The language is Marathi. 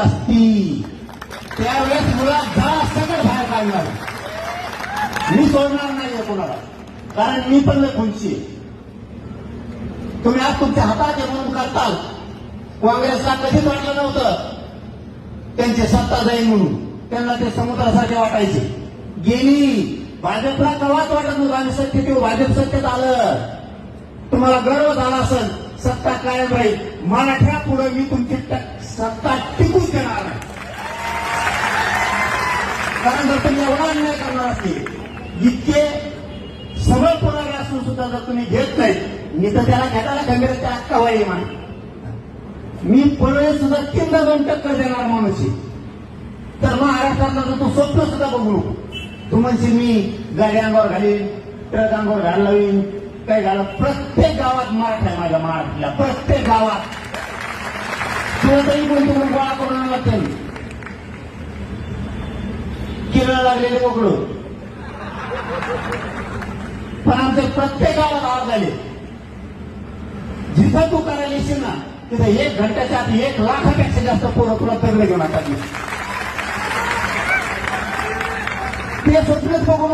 असती त्यावेळेस मुला जा सगळं बाहेर काढणार मी सोडणार नाहीये कोणाला. कारण मी पण खुंची तुम्ही आज तुमच्या हातात म्हणून करताल. काँग्रेसला कधीच वाटलं नव्हतं. त्यांची सत्ता जाईल म्हणून. त्यांना ते समुद्रासारखे वाटायचे. गेली. भाजपला कवाच वाटत नव्हतं. आम्ही सत्य ठेवू भाजप सत्तेत आलं. तुम्हाला गर्व झाला असेल. सत्ता कायम राहील. मराठ्या पुढे मी तुमची सत्ता कारण जर तुम्ही एवढा अन्याय करणार असतील इतके सबळ पुरावे असून सुद्धा जर तुम्ही घेत नाही मी तर त्याला घेताना गंभीर त्या अक्का वाई मान मी पुढे सुद्धा तीनदा दोन टक्कर देणार माणूस आहे. तर महाराष्ट्रातला तर तू स्वप्न सुद्धा बघू नको. तू म्हणशील मी गाडी अंगावर घालीन ट्रक अंगावर घाल लावीन काय घाल प्रत्येक गावात मराठा आहे माझ्या महाराष्ट्राला प्रत्येक गावात. तुला तरी कोणती तुम्ही गोळा करून आणला किरण लागलेले पकडून. पण आमच्या प्रत्येकाला गावात आवाज झाले. जिथं तू करायला येशील ना तिथं एक घंट्याच्या आत एक लाखापेक्षा जास्त पोरं तुला तगडे घेऊन आता ते स्वप्नच बघून